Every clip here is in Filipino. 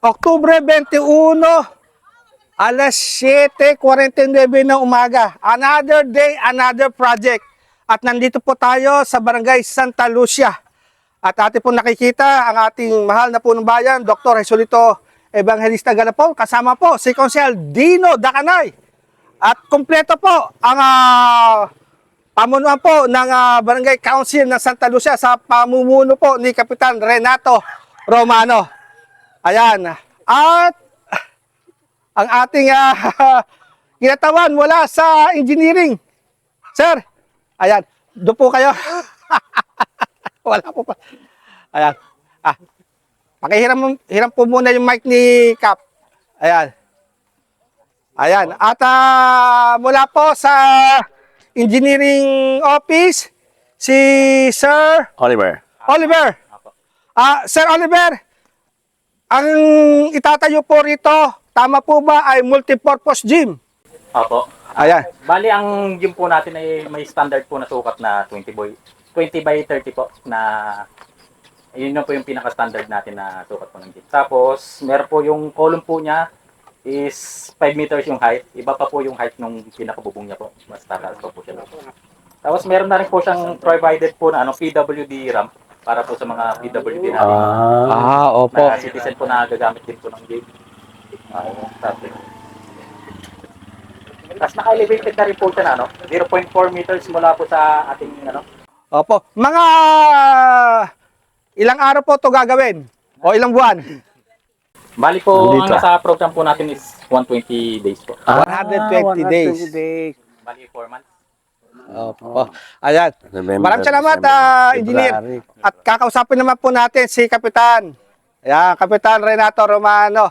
Oktubre 21, alas 7.49 ng umaga. Another day, another project. At nandito po tayo sa Barangay Santa Lucia. At atin po nakikita ang ating mahal na punong bayan, Dr. Jesulito Evangelista Galapon. Kasama po si Konsel Dino Dacanay. At kumpleto po ang ah, pamunuan po ng ah, Barangay Council ng Santa Lucia sa pamumuno po ni Kapitan Renato Romano. Ayan. At ang ating ah, kinatawan mula sa engineering. Sir, ayan. Doon po kayo. Wala po pa. Ayan. Ah, pakihiram hiram po muna yung mic ni Cap. Ayan. Ayan. At ah, mula po sa engineering office, si Sir Oliver. Oliver. Ah, Sir Oliver, ang itatayo po rito, tama po ba ay multipurpose gym? Opo. Ayan. Bali, ang gym po natin ay may standard po na sukat na 20 by 20 by 30 po na yun na po yung pinaka-standard natin na sukat po ng gym. Tapos, meron po yung column po niya is 5 meters yung height. Iba pa po yung height ng pinakabubong niya po. Mas tataas pa po siya. Tapos, meron na rin po siyang provided po na ano, PWD ramp para po sa mga PWD natin. Ah, Ah. opo. na citizen po na gagamit din po ng gym. Ah, tapos. Tapos naka-elevated na rin po siya na, ano? 0.4 meters mula po sa ating, ano? Opo. Mga ilang araw po to gagawin? O ilang buwan? Bali po, ang nasa program po natin is 120 days po. Ah, 120 days. Bali 4 months. Opo. Ayan. November, Maraming salamat, December, ah, engineer. February. At kakausapin naman po natin si Kapitan. Ayan, Kapitan Renato Romano.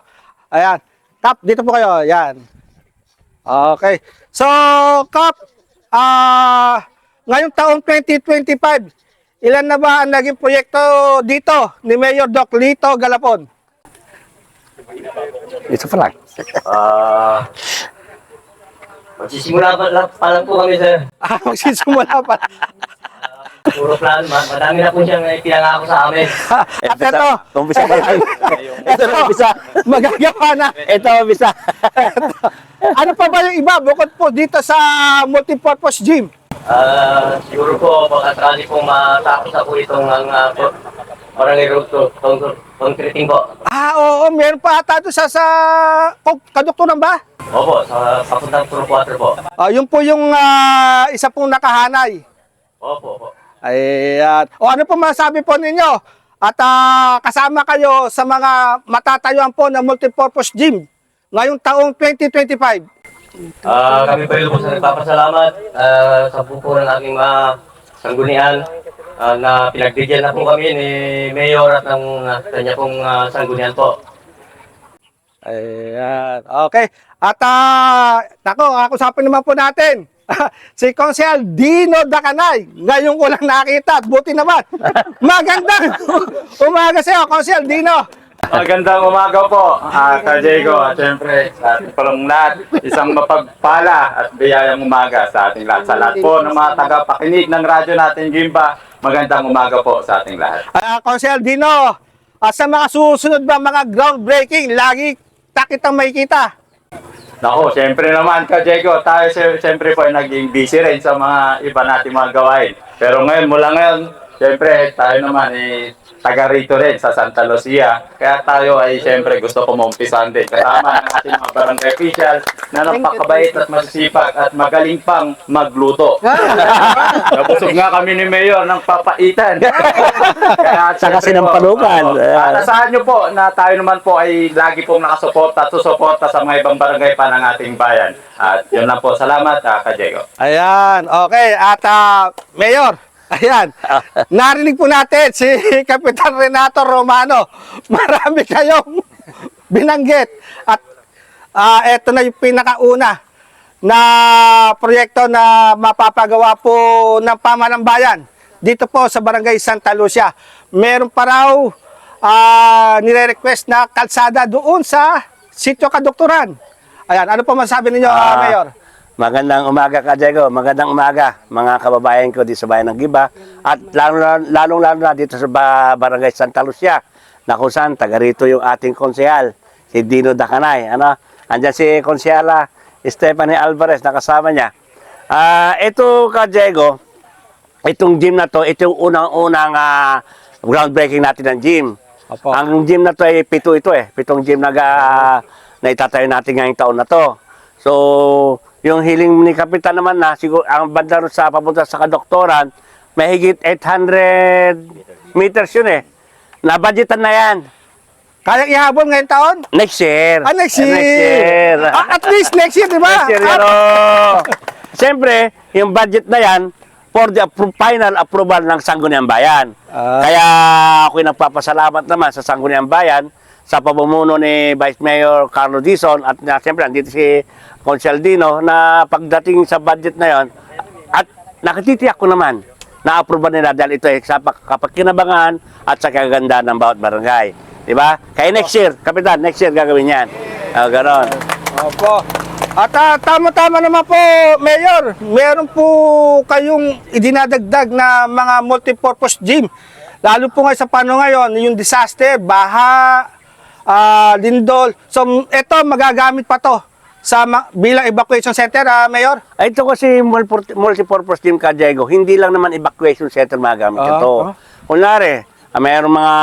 Ayan. Kap, dito po kayo. Ayan. Okay. So, Kap, ah, ngayong taong 2025, ilan na ba ang naging proyekto dito ni Mayor Doc Lito Galapon? Isa pa lang. Ah. Magsisimula pa lang, pa lang po kami sir. Ah, magsisimula pa. Puro plan, ma- madami na po siyang pinangako sa amin. At ito, Umpisa pa lang. ito, magagawa na. Ito, umpisa. Ano pa ba yung iba bukod po dito sa multipurpose gym? Ah, siguro po, baka sakali po matapos na po itong ang uh, barangay road to, con- concreting po. Ah, oo, meron pa ata doon sa, sa oh, kadoktoran ba? Opo, sa papuntang Puro 4 po. Ah, yun po yung ah, isa pong nakahanay. Opo, opo. Ayan. O ano po masabi po ninyo? At ah, kasama kayo sa mga matatayuan po ng multipurpose gym ngayong taong 2025. Ah, kami pa rin po sa nagpapasalamat ah, sa buko ng aking mga sanggunian ah, na pinagbigyan na po kami ni Mayor at ng uh, kanya pong ah, sanggunian po. Ayan. Okay. At ah, nako, kakusapin naman po natin. si Konsel Dino Dacanay. Ngayon ko lang nakita at buti naman. Magandang umaga sa iyo, Konsel Dino. Magandang umaga po, ah Ka Diego, at syempre sa ating parang lahat, isang mapagpala at biyayang umaga sa ating lahat. Sa lahat po ng mga tagapakinig ng radyo natin, Gimba, magandang umaga po sa ating lahat. Ah, Konsel Dino, ah, sa mga susunod ba mga groundbreaking, lagi takitang makikita. Nako, syempre naman Ka Diego, tayo syempre po ay naging busy rin sa mga iba nating mga gawain. Pero ngayon, mula ngayon, syempre tayo naman ay taga rito rin sa Santa Lucia. Kaya tayo ay syempre gusto ko maumpisan din. Kasama ng ating mga barangay officials na napakabait at masisipag at magaling pang magluto. Nabusog nga kami ni Mayor ng papaitan. Kaya Saka syempre po, sinampalukan. oo. At asahan nyo po na tayo naman po ay lagi pong nakasuporta at susuporta sa mga ibang barangay pa ng ating bayan. At yun lang po. Salamat, uh, Ka Diego. Ayan, okay. At ah, Mayor, ayan, narinig po natin si Kapitan Renato Romano. Marami kayong binanggit. At ah, eto na yung pinakauna na proyekto na mapapagawa po ng pamalang bayan dito po sa Barangay Santa Lucia. Meron pa raw ah, nire-request na kalsada doon sa sitio kadoktoran. Ayan, ano po masabi ninyo, ah, Ah, Mayor? Magandang umaga ka, Diego. Magandang umaga, mga kababayan ko dito sa bayan ng Giba. At lalo, lalo, lalo na dito sa ba- barangay Santa Lucia na kung saan taga rito yung ating konsehal, si Dino Dacanay. Ano? Andyan si konsehala Stephanie Alvarez, nakasama niya. Ah, ito ka Diego, itong gym na to, ito yung unang-unang ah, groundbreaking natin ng gym. Opo. Ang gym na to ay pito ito eh. Pitong gym na, ga- na itatayo natin ngayong taon na to. So, yung hiling ni Kapitan naman na, siguro, ang banda sa papunta sa kadoktoran, mahigit 800 meters yun eh. Nabudgetan na yan. Kaya ihabol ngayong taon? Next year. Ah, next Eh, year. Next year. Ah, at least next year, di ba? Next year, pero siyempre, yung budget na yan, for the appro- final approval ng Sangguniang Bayan. Ah. Kaya ako'y nagpapasalamat naman sa Sangguniang Bayan sa pamumuno ni Vice Mayor Carlo Dizon at na, siyempre andito si Consul Dino na pagdating sa budget na yon at nakatitiyak ko naman na aproban nila dahil ito ay sa pak- kapakinabangan at sa kaganda ng bawat barangay. Di ba? Kaya next year, Kapitan, next year gagawin yan. Ah, ganon. Opo. At ah, tama-tama naman po, Mayor. Meron po kayong idinadagdag na mga multipurpose gym. Lalo po ngayon sa paano ngayon, yung disaster, baha, ah, lindol. So, ito magagamit pa to sa ma- bilang evacuation center, ah, Mayor. Ay, ito kasi multi- multipurpose team ka, Diego. Hindi lang naman evacuation center magamit Ah, ito. ah. Kunwari, ah, mayroong mga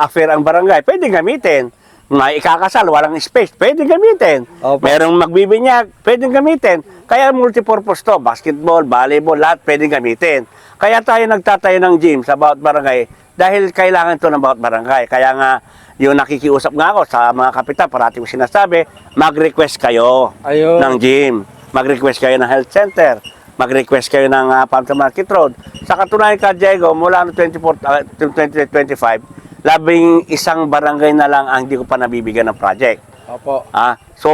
affair ang barangay, pwede gamitin. May ikakasal, walang space, pwede gamitin. Opo. Merong magbibinyag, pwede gamitin. Kaya multipurpose to, basketball, volleyball, lahat pwede gamitin. Kaya tayo nagtatayo ng gym sa bawat barangay dahil kailangan to ng bawat barangay. Kaya nga, yung nakikiusap nga ako sa mga kapitan, parati ko sinasabi, mag-request kayo Ayun. ng gym. Mag-request kayo ng health center. Mag-request kayo ng uh, Pampa Market Road. Sa katunayan ka, Diego, mula no 24, uh, 2025, labing isang barangay na lang ang hindi ko pa nabibigyan ng project. Opo. Ah, so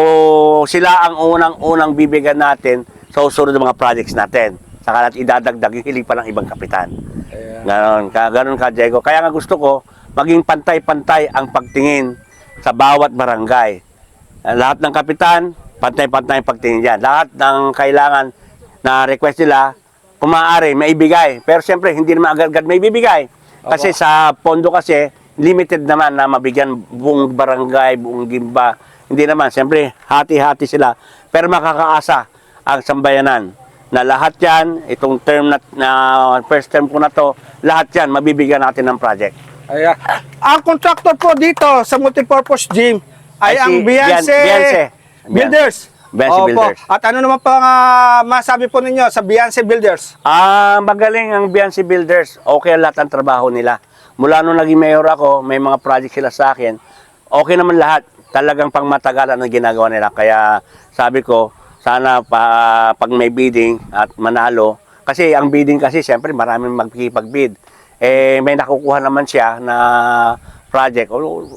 sila ang unang-unang bibigyan natin sa susunod ng mga projects natin. Saka natin idadagdag yung hiling pa ng ibang kapitan. Ganon ka, ganon ka, Diego. Kaya nga gusto ko, maging pantay-pantay ang pagtingin sa bawat barangay. Ah, Lahat ng kapitan, pantay-pantay ang pagtingin dyan. Lahat ng kailangan na request nila, kung maaari, may ibigay. Pero siyempre, hindi naman agad-agad may bibigay. Kasi sa pondo kasi, limited naman na mabigyan buong barangay, buong gimba. Hindi naman, siyempre, hati-hati sila. Pero makakaasa ang sambayanan na lahat yan, itong term na, na first term ko na to, lahat yan, mabibigyan natin ng project. Ayan. Ang contractor po dito sa multipurpose gym ay, Ay, ang si Beyonce, Bian- Beyonce. Builders. Beyonce Opo. Builders. At ano naman po ang ah, masabi po ninyo sa Beyonce Builders? Ah, magaling ang Biancy Builders. Okay ang lahat ang trabaho nila. Mula nung naging mayor ako, may mga project sila sa akin. Okay naman lahat. Talagang pangmatagalan ang ginagawa nila. Kaya sabi ko, sana pa, pag may bidding at manalo, kasi ang bidding kasi siyempre maraming magkikipag-bid. Eh, may nakukuha naman siya na project.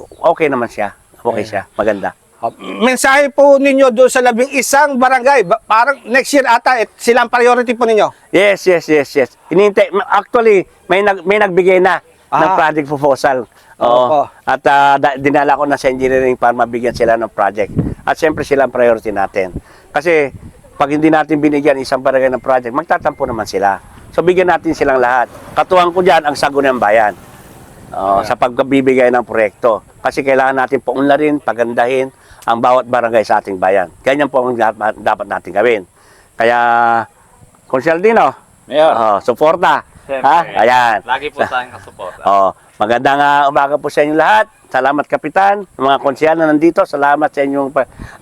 Okay naman siya. Okay siya. Maganda. Mensahe po ninyo doon sa labing isang barangay. Ba- Parang next year ata, eh, sila ang priority po ninyo. Yes, yes, yes, yes. Inintay, actually, may nag may nagbigay na ng Ah. project proposal. Opo. Oo. At ah, da- dinala ko na sa engineering para mabigyan sila ng project. At siyempre sila ang priority natin. Kasi pag hindi natin binigyan isang barangay ng project, magtatampo naman sila. So bigyan natin silang lahat. Katuwang ko diyan ang Sagunang Bayan. Oo, sa pagbibigay ng proyekto. Kasi kailangan natin paunlarin, pagandahin ang bawat barangay sa ating bayan. Ganyan po ang dapat, natin gawin. Kaya, Consul Dino, Mayor. Oh, suporta. Siyempre. Ha? Ayan. Lagi po tayong kasuporta. Oh, magandang ah, umaga po sa inyo lahat. Salamat kapitan, mga konsyal na nandito. Salamat sa inyong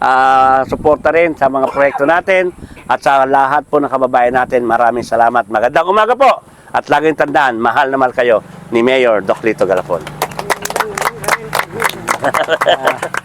ah, suporta rin sa mga proyekto natin at sa lahat po ng kababayan natin. Maraming salamat. Magandang umaga po. At laging tandaan, mahal na mahal kayo ni Mayor Doc Lito Galapon.